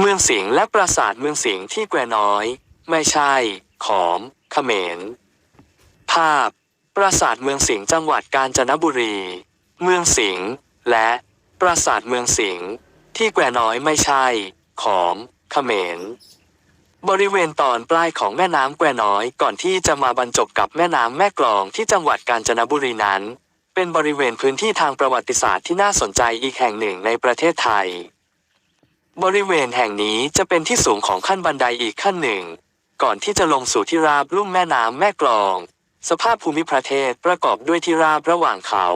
เมืองสิงห์และปราสาทเมืองสิงห์ที่แควน้อย ไม่ใช่ ขอม เขมร ภาพ ปราสาทเมืองสิงห์จังหวัดกาญจนบุรี เมืองสิงห์และ ปราสาทเมืองสิงห์ที่แควน้อยไม่ใช่ ขอม เขมร บริเวณตอนปลายของแม่น้ำแควน้อยก่อนที่จะมาบรรจบกับแม่น้ำแม่กลองที่จังหวัดกาญจนบุรีนั้น เป็นบริเวณพื้นที่ทางประวัติศาสตร์ที่น่าสนใจอีกแห่งหนึ่งในประเทศไทย บริเวณแห่งนี้จะเป็นที่สูงของขั้นบันไดอีกขั้นหนึ่ง ก่อนที่จะลงสู่ที่ราบลุ่มแม่น้ำแม่กลอง สภาพภูมิประเทศประกอบด้วยที่ราบระหว่างเขา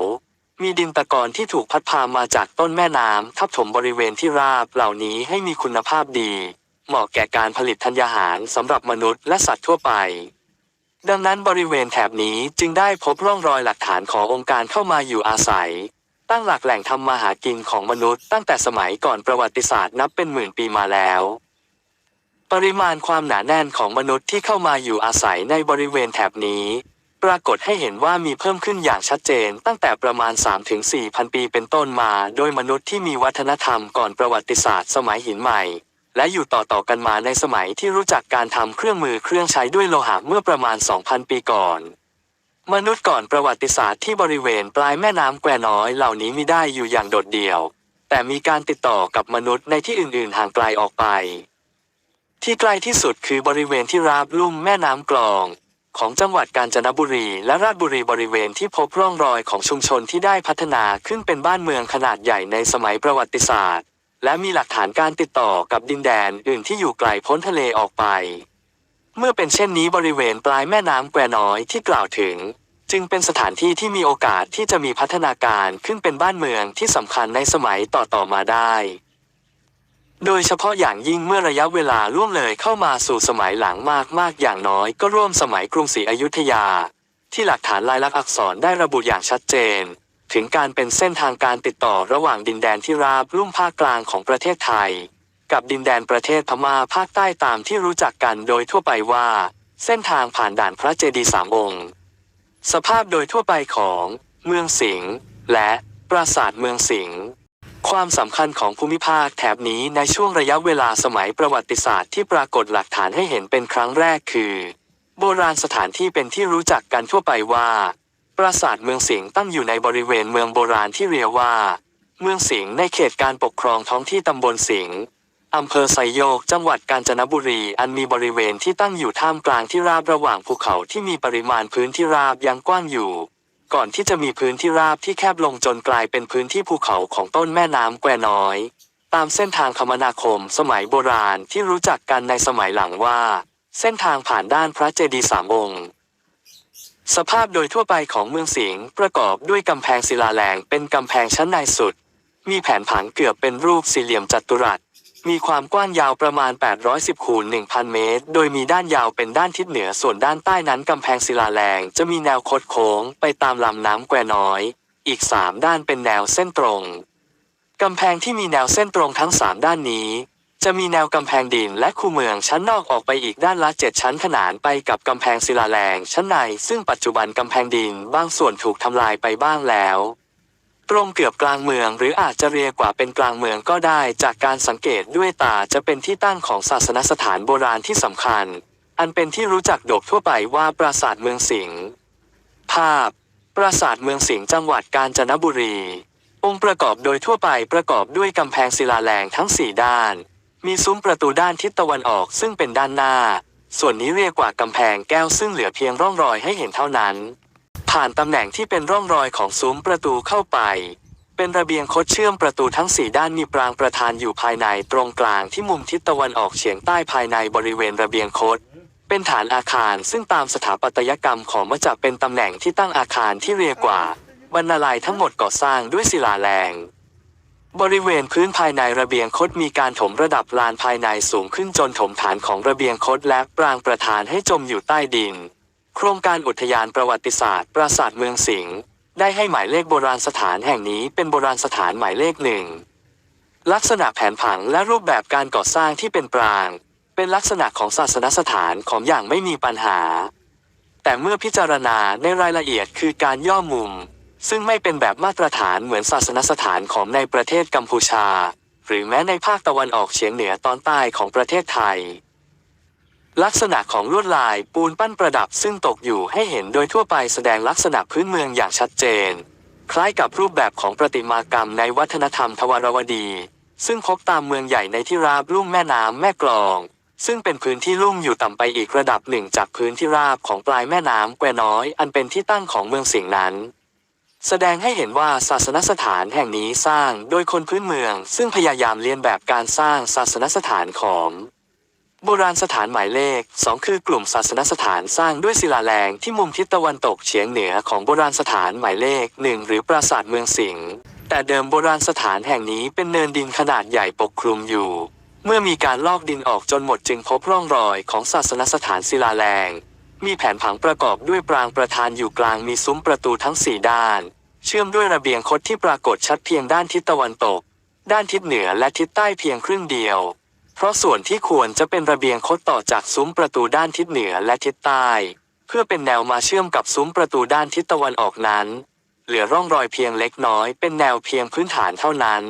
มีดินตะกอนที่ถูกพัดพามาจากต้นแม่น้ำทับถมบริเวณที่ราบเหล่านี้ให้มีคุณภาพดี เหมาะแก่การผลิตธัญญาหารสำหรับมนุษย์และสัตว์ทั่วไป ดังนั้นบริเวณแถบนี้จึงได้พบร่องรอยหลักฐานขององค์การเข้ามาอยู่อาศัย ตั้งหลักแหล่งทำมาหากินของมนุษย์ตั้งแต่สมัยก่อนประวัติศาสตร์นับเป็นหมื่นปีมาแล้ว ปริมาณความหนาแน่นของมนุษย์ที่เข้ามาอยู่อาศัยในบริเวณแถบนี้ ปรากฏให้เห็นว่ามีเพิ่มขึ้นอย่างชัดเจนตั้งแต่ประมาณ 3-4พันปีเป็นต้นมา โดยมนุษย์ที่มีวัฒนธรรมก่อนประวัติศาสตร์สมัยหินใหม่ และอยู่ต่อๆกันมาในสมัยที่รู้จักการทำเครื่องมือเครื่องใช้ด้วยโลหะเมื่อประมาณ 2,000 ปีก่อน มนุษย์ก่อนประวัติศาสตร์ที่บริเวณปลายแม่น้ำแควน้อยเหล่านี้มิได้อยู่อย่างโดดเดี่ยว แต่มีการติดต่อกับมนุษย์ในที่อื่น ๆ ห่างไกลออกไป ที่ไกลที่สุดคือบริเวณที่ราบลุ่มแม่น้ำกลอง ของจังหวัดกาญจนบุรีและราชบุรีบริเวณที่พบร่องรอยของชุมชนที่ได้พัฒนาขึ้นเป็นบ้านเมืองขนาดใหญ่ในสมัยประวัติศาสตร์ และมีหลักฐานการติดต่อกับดินแดนอื่นที่อยู่ไกลพ้นทะเลออกไป เมื่อเป็นเช่นนี้บริเวณปลายแม่น้ำแควน้อยที่กล่าวถึง จึงเป็นสถานที่ที่มีโอกาสที่จะมีพัฒนาการขึ้นเป็นบ้านเมืองที่สำคัญในสมัยต่อๆมาได้ โดยเฉพาะอย่างยิ่งเมื่อระยะเวลาล่วงเลยเข้ามาสู่สมัยหลังมากมากๆอย่างน้อยก็ร่วมสมัยกรุงศรีอยุธยา ที่หลักฐานลายลักษณ์อักษรได้ระบุอย่างชัดเจน ถึงการเป็นเส้นทางการติดต่อระหว่างดินแดนที่ราบลุ่มภาคกลางของประเทศไทย กับดินแดนประเทศพม่าภาคใต้ตามที่รู้จักกันโดยทั่วไปว่า เส้นทางผ่านด่านพระเจดีย์สามองค์ สภาพโดยทั่วไปของเมืองสิงห์และปราสาทเมืองสิงห์ความสำคัญของภูมิภาคแถบนี้ในช่วงระยะเวลาสมัยประวัติศาสตร์ที่ปรากฏหลักฐานให้เห็นเป็นครั้งแรกคือ โบราณสถานที่เป็นที่รู้จักกันทั่วไปว่า ปราสาทเมืองสิงห์ตั้งอยู่ในบริเวณเมืองโบราณที่เรียกว่า เมืองสิงห์ในเขตการปกครองท้องที่ตำบลสิงห์ อำเภอไซโยก จังหวัดกาญจนบุรี อันมีบริเวณที่ตั้งอยู่ท่ามกลางที่ราบระหว่างภูเขาที่มีปริมาณพื้นที่ราบยังกว้างอยู่ ก่อนที่จะมีพื้นที่ราบที่แคบลงจนกลายเป็นพื้นที่ภูเขาของต้นแม่น้ำแควน้อย ตามเส้นทางคมนาคมสมัยโบราณที่รู้จักกันในสมัยหลังว่า เส้นทางผ่านด้านพระเจดีย์สามองค์สภาพโดยทั่วไปของเมืองสิงห์ประกอบด้วยกำแพงศิลาแรงเป็นกำแพงชั้นในสุด มีแผนผังเกือบเป็นรูปสี่เหลี่ยมจัตุรัส มีความกว้างยาวประมาณ 810 คูณ 1,000 เมตร โดยมีด้านยาวเป็นด้านทิศเหนือส่วนด้านใต้นั้นกำแพงศิลาแรง จะมีแนวคดโค้งไปตามลำน้ำแควน้อย อีก 3 ด้านเป็นแนวเส้นตรงกำแพงที่มีแนวเส้นตรงทั้ง 3 ด้านนี้ จะมีแนวกำแพงดินและคูเมืองชั้นนอกออกไปอีกด้านละ7ชั้นขนานไปกับกำแพงศิลาแรงชั้นใน ซึ่งปัจจุบันกำแพงดินบางส่วนถูกทำลายไปบ้างแล้ว ตรงเกือบกลางเมือง หรืออาจจะเรียกว่าเป็นกลางเมืองก็ได้ จากการสังเกตด้วยตาจะเป็นที่ตั้งของศาสนสถานโบราณที่สำคัญ อันเป็นที่รู้จักโดกทั่วไปว่าปราสาทเมืองสิงห์ภาพ ปราสาทเมืองสิงห์จังหวัดกาญจนบุรี องค์ประกอบโดยทั่วไปประกอบด้วยกำแพงศิลาแรงทั้งสี่ด้าน มีซุ้มประตูด้านทิศตะวันออกซึ่งเป็นด้านหน้า ส่วนนี้เรียกว่ากำแพงแก้วซึ่งเหลือเพียงร่องรอยให้เห็นเท่านั้น ผ่านตำแหน่งที่เป็นร่องรอยของซุ้มประตูเข้าไป เป็นระเบียงคดเชื่อมประตูทั้งสี่ด้านมีปรางประธานอยู่ภายในตรงกลางที่มุมทิศตะวันออกเฉียงใต้ภายในบริเวณระเบียงคดเป็นฐานอาคารซึ่งตามสถาปัตยกรรมของมาจากเป็นตำแหน่งที่ตั้งอาคารที่เรียกว่าบรรณาลัยทั้งหมดก่อสร้างด้วยศิลาแรง บริเวณพื้นภายในระเบียงคดมีการถมระดับลานภายในสูงขึ้นจนถมฐานของระเบียงคดและปรางประธานให้จมอยู่ใต้ดิน โครงการอุทยานประวัติศาสตร์ปราสาทเมืองสิงห์ได้ให้หมายเลขโบราณสถานแห่งนี้เป็นโบราณสถานหมายเลขหนึ่ง ลักษณะแผนผังและรูปแบบการก่อสร้างที่เป็นปราง เป็นลักษณะของศาสนสถานของอย่างไม่มีปัญหา แต่เมื่อพิจารณาในรายละเอียดคือการย่อมุม ซึ่งไม่เป็นแบบมาตรฐานเหมือนศาสนสถานของในประเทศกัมพูชา หรือแม้ในภาคตะวันออกเฉียงเหนือตอนใต้ของประเทศไทย ลักษณะของลวดลายปูนปั้นประดับซึ่งตกอยู่ให้เห็นโดยทั่วไปแสดงลักษณะพื้นเมืองอย่างชัดเจน คล้ายกับรูปแบบของประติมากรรมในวัฒนธรรมทวารวดี ซึ่งพบตามเมืองใหญ่ในที่ราบลุ่มแม่น้ำแม่กลอง ซึ่งเป็นพื้นที่ลุ่มอยู่ต่ำไปอีกระดับหนึ่งจากพื้นที่ราบของปลายแม่น้ำแควน้อย อันเป็นที่ตั้งของเมืองสิงห์นั้น แสดงให้เห็นว่าศาสนสถานแห่งนี้สร้างโดยคนพื้นเมือง ซึ่งพยายามเลียนแบบการสร้างศาสนสถานของ โบราณสถานหมายเลข 2 คือกลุ่มศาสนสถานสร้างด้วยศิลาแรงที่มุมทิศตะวันตกเฉียงเหนือของโบราณสถานหมายเลขหนึ่งหรือปราสาทเมืองสิงห์แต่เดิมโบราณสถานแห่งนี้เป็นเนินดินขนาดใหญ่ปกคลุมอยู่ เมื่อมีการลอกดินออกจนหมดจึงพบร่องรอยของศาสนสถานศิลาแรง มีแผนผังประกอบด้วยปรางประธานอยู่กลางมีซุ้มประตูทั้งสี่ด้าน เชื่อมด้วยระเบียงคดที่ปรากฏชัดเพียงด้านทิศตะวันตก ด้านทิศเหนือและทิศใต้เพียงครึ่งเดียว เพราะส่วนที่ควรจะเป็นระเบียงคดต่อจากซุ้มประตูด้านทิศเหนือและทิศใต้ เพื่อเป็นแนวมาเชื่อมกับซุ้มประตูด้านทิศตะวันออกนั้น เหลือร่องรอยเพียงเล็กน้อยเป็นแนวเพียงพื้นฐานเท่านั้น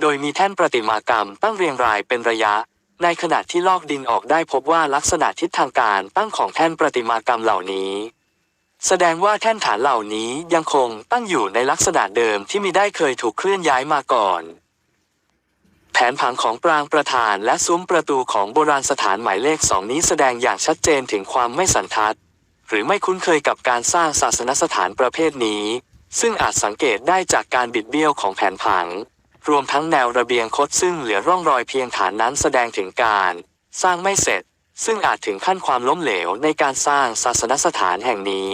โดยมีแท่นประติมากรรมตั้งเรียงรายเป็นระยะ ในขณะที่ลอกดินออกได้พบว่าลักษณะทิศทางการตั้งของแท่นประติมากรรมเหล่านี้ แสดงว่าแท่นฐานเหล่านี้ยังคงตั้งอยู่ในลักษณะเดิมที่มีได้เคยถูกเคลื่อนย้ายมาก่อน แผนผังของปรางประธานและซุ้มประตูของโบราณสถานหมายเลขสองนี้แสดงอย่างชัดเจนถึงความไม่สันทัด หรือไม่คุ้นเคยกับการสร้างศาสนสถานประเภทนี้ ซึ่งอาจสังเกตได้จากการบิดเบี้ยวของแผนผัง รวมทั้งแนวระเบียงคดซึ่งเหลือร่องรอยเพียงฐานนั้นแสดงถึงการ สร้างไม่เสร็จ ซึ่งอาจถึงขั้นความล้มเหลวในการสร้างศาสนสถานแห่งนี้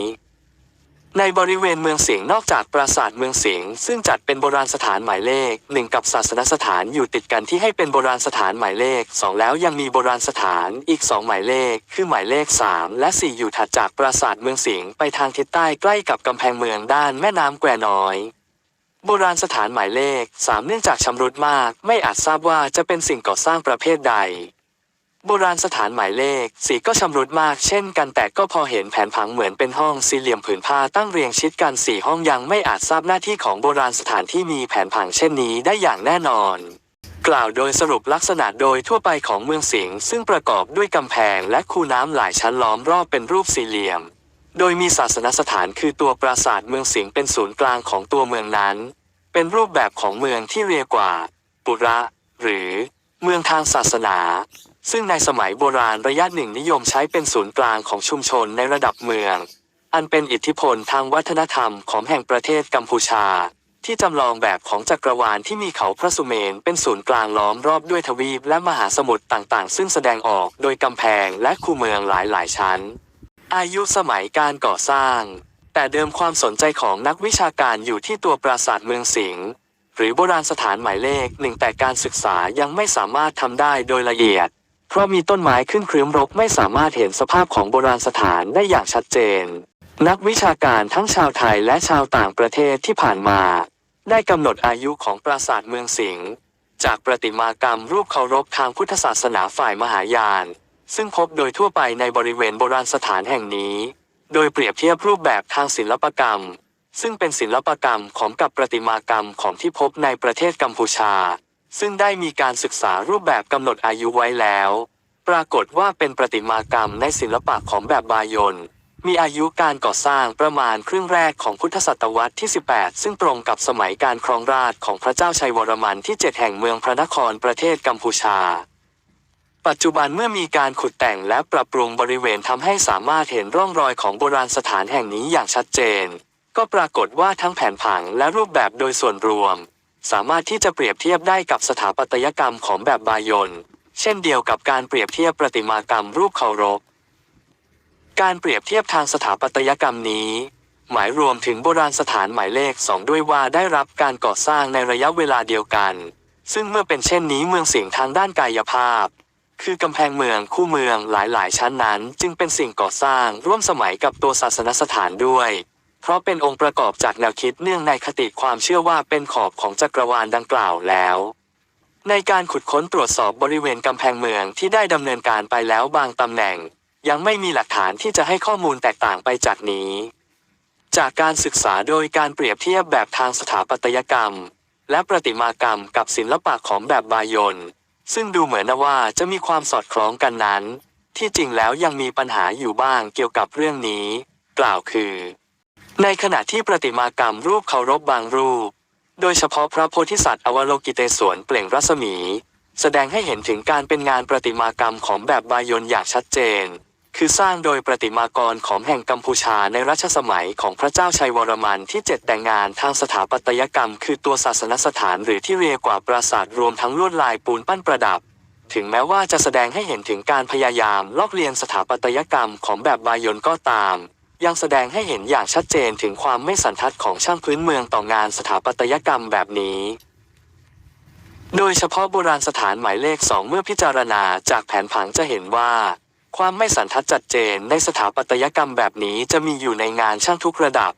ในบริเวณเมืองสิงห์นอกจากปราสาทเมืองสิงห์ซึ่งจัดเป็นโบราณสถานหมายเลขหนึ่งกับศาสนสถานอยู่ติดกันที่ให้เป็นโบราณสถานหมายเลขสองแล้วยังมีโบราณสถานอีกสองหมายเลข คือหมายเลขสามและสี่อยู่ถัดจากปราสาทเมืองสิงห์ไปทางทิศใต้ใกล้กับกำแพงเมืองด้านแม่น้ำแควน้อยโบราณสถานหมายเลขสามเนื่องจากชำรุดมาก ไม่อาจทราบว่าจะเป็นสิ่งก่อสร้างประเภทใด โบราณสถานหมายเลขสีก็ชำรุดมากเช่นกันแต่ก็พอเห็นแผนผังเหมือนเป็นห้องสี่เหลี่ยมผืนผ้าตั้งเรียงชิดกันสี่ห้องยังไม่อาจทราบหน้าที่ของโบราณสถานที่มีแผนผังเช่นนี้ได้อย่างแน่นอน กล่าวโดยสรุปลักษณะโดยทั่วไปของเมืองสิงห์ซึ่งประกอบด้วยกำแพงและคูน้ำหลายชั้นล้อมรอบเป็นรูปสี่เหลี่ยม โดยมีศาสนสถานคือตัวปราสาทเมืองสิงห์เป็นศูนย์กลางของตัวเมืองนั้น เป็นรูปแบบของเมืองที่เรียกว่า ปุระ หรือ เมืองทางศาสนา ซึ่งในสมัยโบราณระยะหนึ่งนิยมใช้เป็นศูนย์กลางของชุมชนในระดับเมือง อันเป็นอิทธิพลทางวัฒนธรรมของแห่งประเทศกัมพูชา ที่จำลองแบบของจักรวาลที่มีเขาพระสุเมนเป็นศูนย์กลางล้อมรอบด้วยทวีปและมหาสมุทรต่างๆ ซึ่งแสดงออกโดยกำแพงและคูเมืองหลายๆ ชั้น อายุสมัยการก่อสร้าง แต่เดิมความสนใจของนักวิชาการอยู่ที่ตัวปราสาทเมืองสิงห์หรือโบราณสถานหมายเลขหนึ่งแต่การศึกษายังไม่สามารถทำได้โดยละเอียด เพราะมีต้นไม้ขึ้นครึ้มรกไม่สามารถเห็นสภาพของโบราณสถานได้อย่างชัดเจน นักวิชาการทั้งชาวไทยและชาวต่างประเทศที่ผ่านมา ได้กำหนดอายุของปราสาทเมืองสิงห์จากประติมากรรมรูปเคารพทางพุทธศาสนาฝ่ายมหายาน ซึ่งพบโดยทั่วไปในบริเวณโบราณสถานแห่งนี้ โดยเปรียบเทียบรูปแบบทางศิลปกรรม ซึ่งเป็นศิลปกรรมของกับประติมากรรมของที่พบในประเทศกัมพูชา ซึ่งได้มีการศึกษารูปแบบกำหนดอายุไว้แล้ว ปรากฏว่าเป็นประติมากรรมในศิลปะของแบบบายนมีอายุการก่อสร้างประมาณครึ่งแรกของพุทธศตวรรษที่ 18 ซึ่งตรงกับสมัยการครองราชของพระเจ้าชัยวรมันที่ 7 แห่งเมืองพระนครประเทศกัมพูชา ปัจจุบันเมื่อมีการขุดแต่งและปรับปรุงบริเวณทำให้สามารถเห็นร่องรอยของโบราณสถานแห่งนี้อย่างชัดเจน ก็ปรากฏว่าทั้งแผนผังและรูปแบบโดยส่วนรวม สามารถที่จะเปรียบเทียบได้กับสถาปัตยกรรมของแบบบายนเช่นเดียวกับการเปรียบเทียบประติมากรรมรูปเคารพ การเปรียบเทียบทางสถาปัตยกรรมนี้ หมายรวมถึงโบราณสถานหมายเลขสองด้วยว่าได้รับการก่อสร้างในระยะเวลาเดียวกัน ซึ่งเมื่อเป็นเช่นนี้เมืองสิงห์ทางด้านกายภาพ คือกำแพงเมืองคู่เมืองหลายๆ ชั้นนั้น จึงเป็นสิ่งก่อสร้างร่วมสมัยกับตัวศาสนสถานด้วย เพราะเป็นองค์ประกอบจากแนวคิดเนื่องในคติความเชื่อว่าเป็นขอบของจักรวาลดังกล่าวแล้ว ในการขุดค้นตรวจสอบบริเวณกำแพงเมืองที่ได้ดำเนินการไปแล้วบางตำแหน่ง ยังไม่มีหลักฐานที่จะให้ข้อมูลแตกต่างไปจากนี้ จากการศึกษาโดยการเปรียบเทียบแบบทางสถาปัตยกรรม และประติมากรรมกับศิลปะของแบบบายนซึ่งดูเหมือนว่าจะมีความสอดคล้องกันนั้น ที่จริงแล้วยังมีปัญหาอยู่บ้างเกี่ยวกับเรื่องนี้ กล่าวคือ ในขณะที่ประติมากรรมรูปเคารพบางรูป โดยเฉพาะพระโพธิสัตว์อวโลกิเตศวรเปล่งรัศมี แสดงให้เห็นถึงการเป็นงานประติมากรรมของแบบบายนอย่างชัดเจน คือสร้างโดยประติมากรของแห่งกัมพูชาในรัชสมัยของพระเจ้าชัยวรมันที่เจ็ดแต่งงานทางสถาปัตยกรรม คือตัวศาสนสถานหรือที่เรียกว่าปราสาทรวมทั้งลวดลายปูนปั้นประดับถึงแม้ว่าจะแสดงให้เห็นถึงการพยายามลอกเลียนสถาปัตยกรรมของแบบบายนก็ตาม ยังแสดงให้เห็นอย่างชัดเจนถึงความไม่สันทัดของช่างพื้นเมืองต่องานสถาปัตยกรรมแบบนี้ โดยเฉพาะโบราณสถานหมายเลขสองเมื่อพิจารณาจากแผนผังจะเห็นว่า ความไม่สันทัดจัดเจนในสถาปัตยกรรมแบบนี้จะมีอยู่ในงานช่างทุกระดับ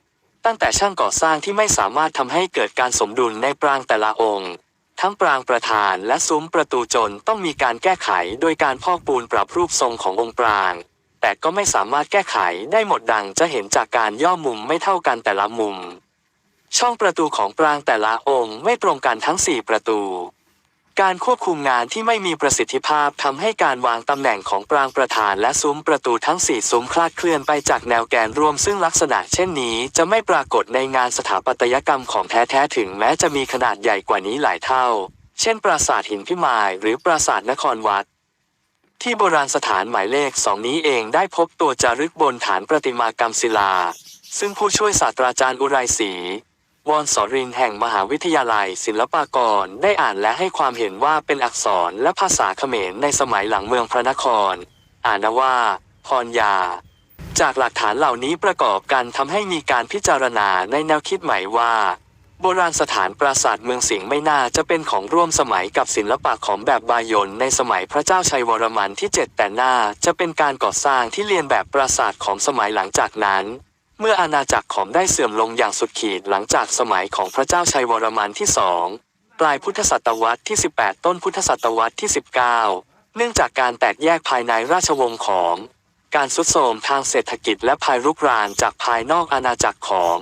ตั้งแต่ช่างก่อสร้างที่ไม่สามารถทำให้เกิดการสมดุลในปรางแต่ละองค์ทั้งปรางประธานและซุ้มประตูจนต้องมีการแก้ไขโดยการพอกปูนปรับรูปทรงขององค์ปราง แต่ก็ไม่สามารถแก้ไขได้หมดดังจะเห็นจากการย่อมุมไม่เท่ากันแต่ละมุม ช่องประตูของปรางแต่ละองค์ไม่ตรงกันทั้ง 4 ประตู การควบคุมงานที่ไม่มีประสิทธิภาพทำให้การวางตำแหน่งของปรางประธานและซุ้มประตูทั้ง 4 ซุ้มคลาดเคลื่อนไปจากแนวแกนรวม ซึ่งลักษณะเช่นนี้จะไม่ปรากฏในงานสถาปัตยกรรมของแท้ๆถึงแม้จะมีขนาดใหญ่กว่านี้หลายเท่า เช่น ปราสาทหินพิมายหรือปราสาทนครวัด ที่โบราณสถานหมายเลขสองนี้เองได้พบตัวจารึกบนฐานประติมากรรมศิลา ซึ่งผู้ช่วยศาสตราจารย์อุไรศรีวอนสรินแห่งมหาวิทยาลัยศิลปากรได้อ่านและให้ความเห็นว่าเป็นอักษรและภาษาเขมรในสมัยหลังเมืองพระนคร อ่านว่า พรยา จากหลักฐานเหล่านี้ประกอบกันทำให้มีการพิจารณาในแนวคิดใหม่ว่า โบราณสถานปราสาทเมืองสิงห์ไม่น่าจะเป็นของร่วมสมัยกับศิลปะของแบบบายนในสมัยพระเจ้าชัยวรมันที่ 7 แต่น่าจะเป็นการก่อสร้างที่เรียนแบบปราสาทของสมัยหลังจากนั้น เมื่ออาณาจักรของได้เสื่อมลงอย่างสุดขีดหลังจากสมัยของพระเจ้าชัยวรมันที่สองปลายพุทธศตวรรษที่ 18 ต้นพุทธศตวรรษที่ 19 เนื่องจากการแตกแยกภายในราชวงศ์ของ การสุดโทรมทางเศรษฐกิจและภายรุกรานจากภายนอกอาณาจักรของ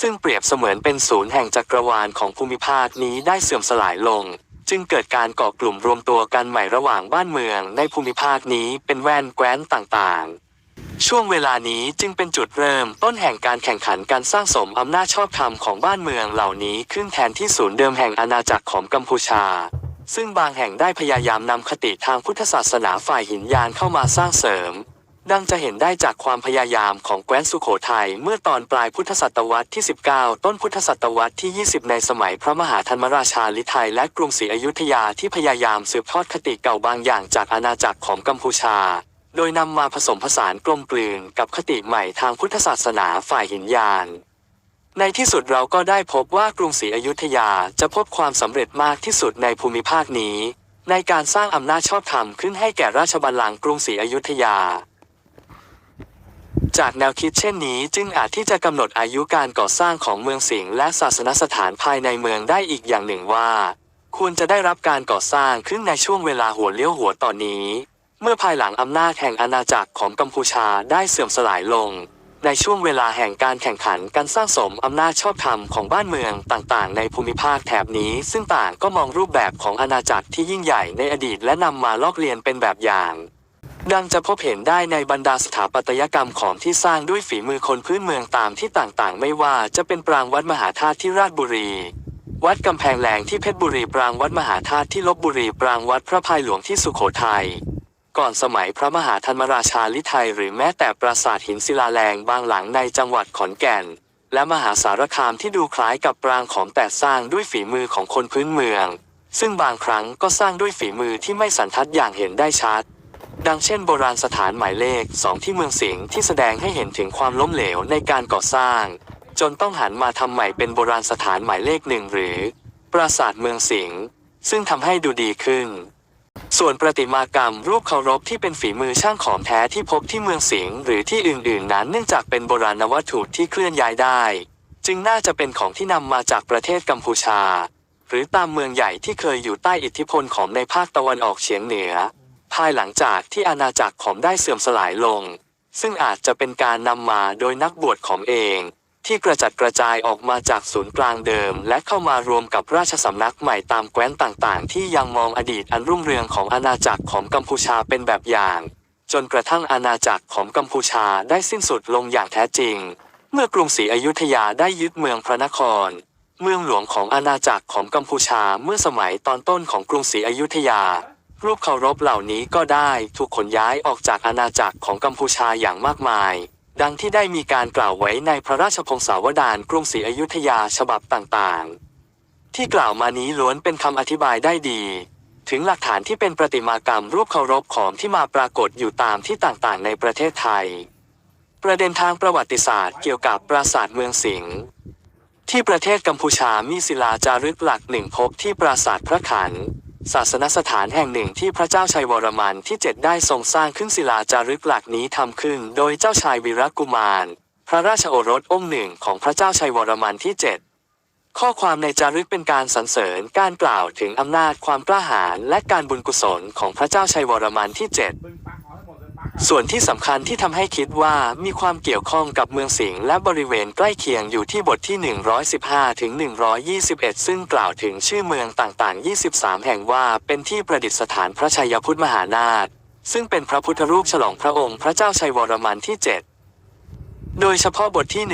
ซึ่งเปรียบเสมือนเป็นศูนย์แห่งจักรวาลของภูมิภาคนี้ได้เสื่อมสลายลง จึงเกิดการก่อกลุ่มรวมตัวกันใหม่ระหว่างบ้านเมืองในภูมิภาคนี้เป็นแว่นแคว้นต่างๆ ช่วงเวลานี้จึงเป็นจุดเริ่มต้นแห่งการแข่งขันการสร้างสมอำนาจชอบธรรมของบ้านเมืองเหล่านี้ขึ้นแทนที่ศูนย์เดิมแห่งอาณาจักรของกัมพูชาซึ่งบางแห่งได้พยายามนำคติทางพุทธศาสนาฝ่ายหินยานเข้ามาสร้างเสริม ดังจะเห็นได้จากความพยายามของแคว้นสุโขทัยเมื่อตอนปลายพุทธศตวรรษที่ 19 ต้นพุทธศตวรรษที่ 20 ในสมัยพระมหาธรรมราชาลิไทยและกรุงศรีอยุธยาที่พยายามสืบทอดคติเก่าบางอย่างจากอาณาจักรของกัมพูชา โดยนำมาผสมผสานกลมกลืนกับคติใหม่ทางพุทธศาสนาฝ่ายหินยานในที่สุดเราก็ได้พบว่ากรุงศรีอยุธยาจะพบความสำเร็จมากที่สุดในภูมิภาคนี้ ในการสร้างอำนาจชอบธรรมขึ้นให้แก่ราชบัลลังก์กรุงศรีอยุธยา จากแนวคิดเช่นนี้จึงอาจที่จะกำหนดอายุการก่อสร้างของเมืองสิงห์และศาสนสถานภายในเมืองได้อีกอย่างหนึ่งว่า ควรจะได้รับการก่อสร้างขึ้นในช่วงเวลาหัวเลี้ยวหัวต่อนนี้ เมื่อภายหลังอำนาจแห่งอาณาจักรของกัมพูชาได้เสื่อมสลายลง ในช่วงเวลาแห่งการแข่งขันการสร้างสมอำนาจชอบธรรมของบ้านเมืองต่างๆ ในภูมิภาคแถบนี้ ซึ่งต่างก็มองรูปแบบของอาณาจักรที่ยิ่งใหญ่ในอดีตและนำมาลอกเลียนเป็นแบบอย่าง ดังจะพบเห็นได้ในบรรดาสถาปัตยกรรมของที่สร้างด้วยฝีมือคนพื้นเมืองตามที่ต่างๆ ไม่ว่าจะเป็นปรางวัดมหาธาตุที่ราชบุรี วัดกำแพงแหลงที่เพชรบุรีปรางวัดมหาธาตุที่ลบบุรีปรางวัดพระพายหลวงที่สุโขทัยก่อนสมัยพระมหาธรรมราชาลิไทยหรือแม้แต่ปราสาทหินศิลาแรงบางหลังในจังหวัดขอนแก่น และมหาสารคามที่ดูคล้ายกับปรางของแต่สร้างด้วยฝีมือของคนพื้นเมือง ซึ่งบางครั้งก็สร้างด้วยฝีมือที่ไม่สันทัดอย่างเห็นได้ชัด ดังเช่นโบราณสถานหมายเลขสองที่เมืองสิงห์ที่แสดงให้เห็นถึงความล้มเหลวในการก่อสร้าง จนต้องหันมาทำใหม่เป็นโบราณสถานหมายเลขหนึ่งหรือ ปราสาทเมืองสิงห์ซึ่งทำให้ดูดีขึ้น ส่วนประติมากรรมรูปเคารพที่เป็นฝีมือช่างของแท้ที่พบที่เมืองสิงห์หรือที่อื่นๆนั้นเนื่องจากเป็นโบราณวัตถุที่เคลื่อนย้ายได้ จึงน่าจะเป็นของที่นำมาจากประเทศกัมพูชา หรือตามเมืองใหญ่ที่เคยอยู่ใต้อิทธิพลของในภาคตะวันออกเฉียงเหนือ ภายหลังจากที่อาณาจักรของได้เสื่อมสลายลง ซึ่งอาจจะเป็นการนำมาโดยนักบวชของเอง ที่กระจัดกระจายออกมาจากศูนย์กลางเดิม และเข้ามารวมกับราชสำนักใหม่ตามแคว้นต่างๆ ที่ยังมองอดีตอันรุ่งเรืองของอาณาจักรของกัมพูชาเป็นแบบอย่าง จนกระทั่งอาณาจักรของกัมพูชาได้สิ้นสุดลงอย่างแท้จริง เมื่อกรุงศรีอยุธยาได้ยึดเมืองพระนคร เมืองหลวงของอาณาจักรของกัมพูชาเมื่อสมัยตอนต้นของกรุงศรีอยุธยา รูปเคารพเหล่านี้ก็ได้ถูกขนย้ายออกจากอาณาจักรของกัมพูชาอย่างมากมาย ดังที่ได้มีการกล่าวไว้ในพระราชพงศาวดารกรุงศรีอยุธยาฉบับต่างๆ ที่กล่าวมานี้ล้วนเป็นคำอธิบายได้ดี ถึงหลักฐานที่เป็นประติมากรรมรูปเคารพของที่มาปรากฏอยู่ตามที่ต่างๆ ในประเทศไทย ประเด็นทางประวัติศาสตร์เกี่ยวกับปราสาทเมืองสิงห์ที่ประเทศกัมพูชามีศิลาจารึกหลักหนึ่งพบที่ปราสาทพระขัน ศาสนสถานแห่งหนึ่งที่พระเจ้าชัยวรมันที่เจ็ดได้ทรงสร้างขึ้นศิลาจารึกหลักนี้ทำขึ้นโดยเจ้าชายวีรกุมาร พระราชโอรสองค์หนึ่งของพระเจ้าชัยวรมันที่เจ็ดข้อความในจารึกเป็นการสรรเสริญการกล่าวถึงอำนาจความกล้าหาญและการบุญกุศลของพระเจ้าชัยวรมันที่เจ็ด ส่วนที่สำคัญที่ทำให้คิดว่ามีความเกี่ยวข้องกับเมืองสิงห์และบริเวณใกล้เคียงอยู่ที่บทที่ 115 ถึง 121 ซึ่งกล่าวถึงชื่อเมืองต่างๆ 23 แห่งว่าเป็นที่ประดิษฐานพระชัยพุทธมหานาถซึ่งเป็นพระพุทธรูปฉลองพระองค์พระเจ้าชัยวรมันที่ 7โดยเฉพาะบทที่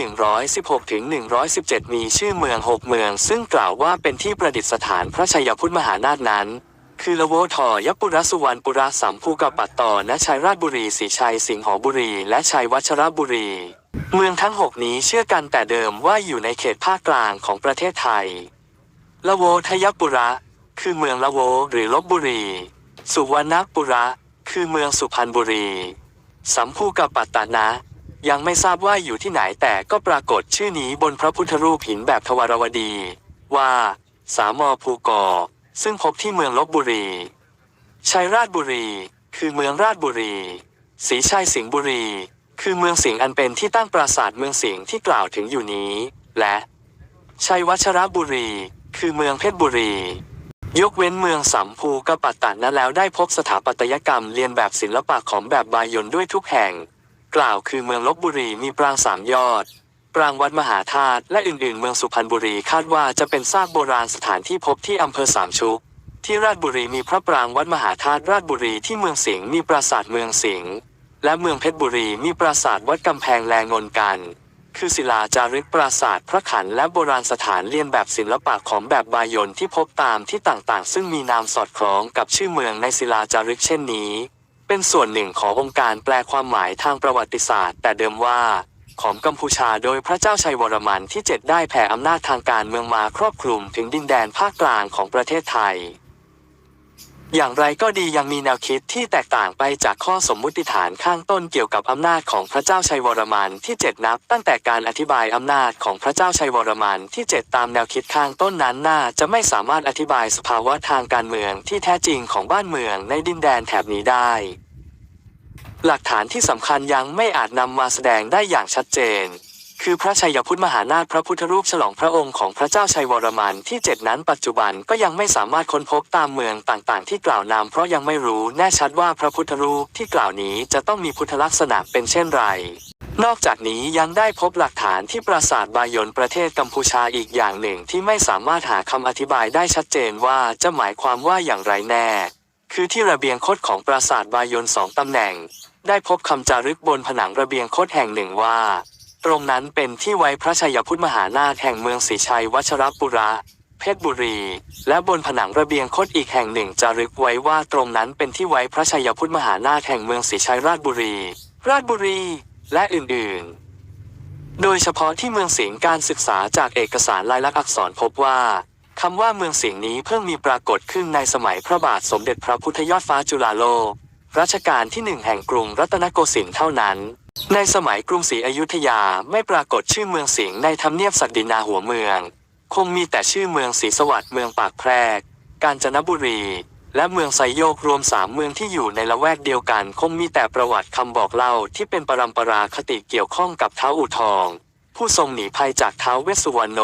116 ถึง 117 มีชื่อเมือง 6 เมือง ซึ่งกล่าวว่าเป็นที่ประดิษฐานพระชัยพุทธมหานาถนั้น คือละโวทอยปุระสุวรรณปุระสัมภูกะปัตตอณชัยราชบุรีศรีชัยสิงหอบุรี และชัยวัชรบุรี เมืองทั้งหกนี้เชื่อกันแต่เดิมว่าอยู่ในเขตภาคกลางของประเทศไทย ละโวทยปุระ คือเมืองละโวหรือลบบุรี สุวรรณปุระ คือเมืองสุพรรณบุรี สัมภูกะปัตตานะ ยังไม่ทราบว่าอยู่ที่ไหนแต่ก็ปรากฏชื่อนี้บนพระพุทธรูปหินแบบทวารวดี ว่า สามอภูกอ ซึ่งพบที่เมืองลบบุรี ชัยราชบุรี คือเมืองราชบุรีศรีชัยสิงห์บุรี คือเมืองสิงห์อันเป็นที่ตั้งปราสาทเมืองสิงห์ที่กล่าวถึงอยู่นี้ และ ชัยวัชรบุรี คือเมืองเพชรบุรี ยกเว้นเมืองสัมภูกะปัตตานะแล้วได้พบสถาปัตยกรรมเรียนแบบศิลปะของแบบบายนด้วยทุกแห่ง กล่าวคือเมืองลบบุรีมีปรางสามยอด รางวัดมหาธาตุและอื่นๆ เมืองสุพรรณบุรีคาดว่าจะเป็นซากโบราณสถานที่พบที่อำเภอสามชุก ที่ราชบุรีมีพระปรางวัดมหาธาตุราชบุรีที่เมืองสิงห์มีปราสาทเมืองสิงห์และเมืองเพชรบุรีมีปราสาทวัดกำแพงแลงนกัน คือศิลาจารึกปราสาทพระขันและโบราณสถานเลียนแบบศิลปะของแบบบายนที่พบตามที่ต่างๆ ซึ่งมีนามสอดคล้องกับชื่อเมืองในศิลาจารึกเช่นนี้ เป็นส่วนหนึ่งขององค์การแปลความหมายทางประวัติศาสตร์ แต่เดิมว่า ของกัมพูชาโดยพระเจ้าชัยวรมันที่ 7 ได้แผ่อำนาจทางการเมืองมาครอบคลุมถึงดินแดนภาคกลางของประเทศไทย อย่างไรก็ดียังมีแนวคิดที่แตกต่างไปจากข้อสมมุติฐานข้างต้นเกี่ยวกับอำนาจของพระเจ้าชัยวรมันที่ 7 นับ ตั้งแต่การอธิบายอำนาจของพระเจ้าชัยวรมันที่ 7 ตามแนวคิดข้างต้นนั้นน่าจะไม่สามารถอธิบายสภาวะทางการเมืองที่แท้จริงของบ้านเมืองในดินแดนแถบนี้ได้ หลักฐานที่สำคัญยังไม่อาจนำมาแสดงได้อย่างชัดเจน คือพระชัยพุทธมหานาถพระพุทธรูปฉลองพระองค์ของพระเจ้าชัยวรมันที่เจ็ดนั้นปัจจุบันก็ยังไม่สามารถค้นพบตามเมืองต่างๆ ที่กล่าวนามเพราะยังไม่รู้แน่ชัดว่าพระพุทธรูปที่กล่าวนี้จะต้องมีพุทธลักษณะเป็นเช่นไร นอกจากนี้ยังได้พบหลักฐานที่ปราสาทบายนประเทศกัมพูชาอีกอย่างหนึ่งที่ไม่สามารถหาคำอธิบายได้ชัดเจนว่าจะหมายความว่าอย่างไรแน่ คือที่ระเบียงคดของปราสาทบายนสองตำแหน่ง ได้พบคำจารึกบนผนังระเบียงโคดแห่งหนึ่งว่า ตรงนั้นเป็นที่ไว้พระชัยพุทธมหานาถแห่งเมืองศรีชัยวัชรปุระ เพชรบุรี และบนผนังระเบียงโคดอีกแห่งหนึ่งจารึกไว้ว่าตรงนั้นเป็นที่ไว้พระชัยพุทธมหานาถแห่งเมืองศรีชัยราชบุรี ราชบุรี และอื่นๆ โดยเฉพาะที่เมืองสิงห์การศึกษาจากเอกสารลายลักษณ์อักษรพบว่าคำว่าเมืองสิงห์นี้เพิ่งมีปรากฏขึ้นในสมัยพระบาทสมเด็จพระพุทธยอดฟ้าจุฬาโลก รัชกาลที่หนึ่งแห่งกรุงรัตนโกสินทร์เท่านั้น ในสมัยกรุงศรีอยุธยาไม่ปรากฏชื่อเมืองสิงห์ในทำเนียบศักดินาหัวเมือง คงมีแต่ชื่อเมืองศรีสวัสดิ์เมืองปากแพรก กาญจนบุรี และเมืองไซโยกรวมสามเมืองที่อยู่ในละแวกเดียวกัน คงมีแต่ประวัติคำบอกเล่าที่เป็นปรัมปราคติเกี่ยวข้องกับเท้าอู่ทอง ผู้ทรงหนีภัยจากเท้าเวสสุวรรณโน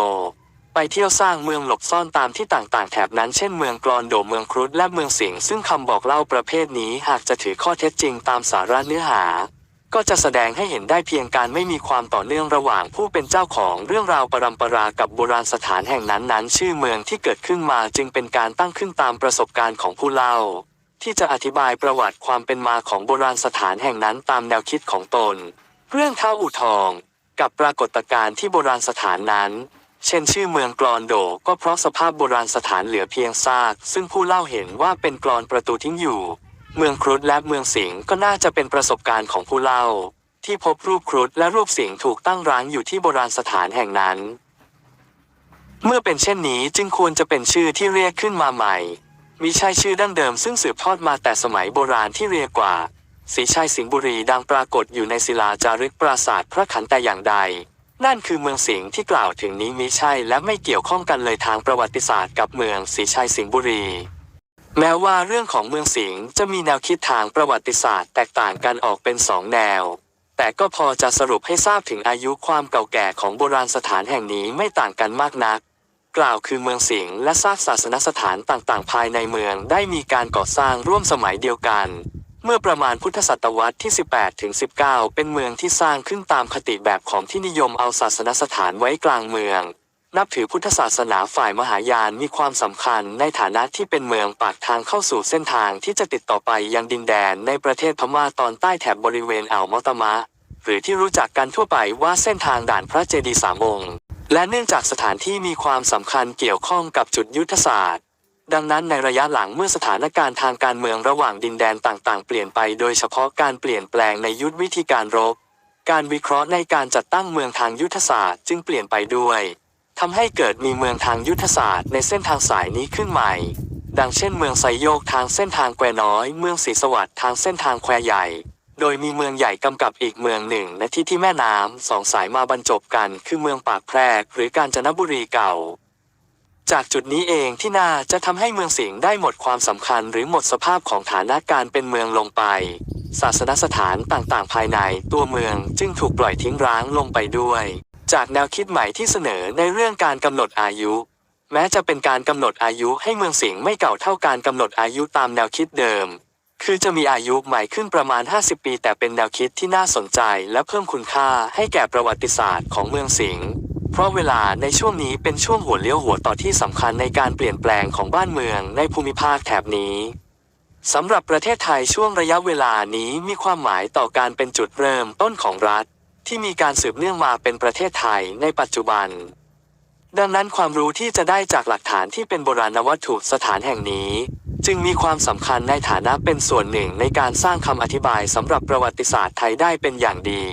ไปเที่ยวสร้างเมืองหลบซ่อนตามที่ต่างๆ แถบนั้นเช่นเมืองกรอนโดเมืองครุฑและเมืองสิงห์ซึ่งคำบอกเล่าประเภทนี้หากจะถือข้อเท็จจริงตามสาระเนื้อหา ก็จะแสดงให้เห็นได้เพียงการไม่มีความต่อเนื่องระหว่างผู้เป็นเจ้าของเรื่องราวปรำปรากับโบราณสถานแห่งนั้นๆชื่อเมืองที่เกิดขึ้นมาจึงเป็นการตั้งขึ้นตามประสบการณ์ของผู้เล่า ที่จะอธิบายประวัติความเป็นมาของโบราณสถานแห่งนั้นตามแนวคิดของตน เรื่องเท้าอู่ทอง กับปรากฏการณ์ที่โบราณสถานนั้น เช่นชื่อเมืองกรอนโดก็เพราะสภาพโบราณสถานเหลือเพียงซาก ซึ่งผู้เล่าเห็นว่าเป็นกรอนประตูทิ้งอยู่ เมืองครุฑและเมืองสิงห์ก็น่าจะเป็นประสบการณ์ของผู้เล่า ที่พบรูปครุฑและรูปสิงห์ถูกตั้งร้างอยู่ที่โบราณสถานแห่งนั้น เมื่อเป็นเช่นนี้จึงควรจะเป็นชื่อที่เรียกขึ้นมาใหม่มิใช่ชื่อดั้งเดิมซึ่งสืบทอดมาแต่สมัยโบราณที่เรียกว่าศรีชัยสิงห์บุรีดังปรากฏอยู่ในศิลาจารึกปราสาทพระขันแต่อย่างใด นั่นคือเมืองสิงห์ที่กล่าวถึงนี้มิใช่และไม่เกี่ยวข้องกันเลยทางประวัติศาสตร์กับเมืองศรีชัยสิงห์บุรี แม้ว่าเรื่องของเมืองสิงห์จะมีแนวคิดทางประวัติศาสตร์แตกต่างกันออกเป็นสองแนว แต่ก็พอจะสรุปให้ทราบถึงอายุความเก่าแก่ของโบราณสถานแห่งนี้ไม่ต่างกันมากนัก กล่าวคือเมืองสิงห์และซากศาสนสถานต่างๆ ภายในเมืองได้มีการก่อสร้างร่วมสมัยเดียวกัน เมื่อประมาณพุทธศตวรรษที่ 18 ถึง 19 เป็นเมืองที่สร้างขึ้นตามคติแบบของที่นิยมเอาศาสนสถานไว้กลางเมือง นับถือพุทธศาสนาฝ่ายมหายานมีความสำคัญในฐานะที่เป็นเมืองปากทางเข้าสู่เส้นทางที่จะติดต่อไปยังดินแดนในประเทศพม่าตอนใต้แถบบริเวณอ่าวมอตมะ หรือที่รู้จักกันทั่วไปว่าเส้นทางด่านพระเจดีย์สามองค์ และเนื่องจากสถานที่มีความสำคัญเกี่ยวข้องกับจุดยุทธศาสตร์ ดังนั้นในระยะหลังเมื่อสถานการณ์ทางการเมืองระหว่างดินแดนต่างๆ เปลี่ยนไปโดยเฉพาะการเปลี่ยนแปลงในยุทธวิธีการรบ การวิเคราะห์ในการจัดตั้งเมืองทางยุทธศาสตร์จึงเปลี่ยนไปด้วยทำให้เกิดมีเมืองทางยุทธศาสตร์ในเส้นทางสายนี้ขึ้นใหม่ ดังเช่นเมืองไซโยกทางเส้นทางแควน้อย เมืองศรีสวัสดิ์ทางเส้นทางแควใหญ่ โดยมีเมืองใหญ่กำกับอีกเมืองหนึ่งในที่ที่แม่น้ำสองสายมาบรรจบกัน คือเมืองปากแพรกหรือกาญจนบุรีเก่า จากจุดนี้เองที่น่าจะทำให้เมืองสิงห์ได้หมดความสำคัญหรือหมดสภาพของฐานะการเป็นเมืองลงไป ศาสนสถานต่างๆ ภายในตัวเมืองจึงถูกปล่อยทิ้งร้างลงไปด้วย จากแนวคิดใหม่ที่เสนอในเรื่องการกำหนดอายุ แม้จะเป็นการกำหนดอายุให้เมืองสิงห์ไม่เก่าเท่าการกำหนดอายุตามแนวคิดเดิม คือจะมีอายุใหม่ขึ้นประมาณ 50 ปี แต่เป็นแนวคิดที่น่าสนใจ และเพิ่มคุณค่าให้แก่ประวัติศาสตร์ของเมืองสิงห์ ราะเวลาในช่วงนี้เป็นช่วงหัวเลี้ยวหัวต่อที่สำคัญในการเปลี่ยนแปลงของบ้านเมืองในภูมิภาคแถบนี้สำหรับประเทศไทยช่วงระยะเวลานี้มีความหมายต่อการเป็นจุดเริ่มต้นของรัฐ ที่มีการสืบเนื่องมาเป็นประเทศไทยในปัจจุบัน ดังนั้นความรู้ที่จะได้จากหลักฐานที่เป็นโบราณวัตถุสถานแห่งนี้ จึงมีความสำคัญในฐานะเป็นส่วนหนึ่งในการสร้างคำอธิบายสำหรับประวัติศาสตร์ไทยได้เป็นอย่างดี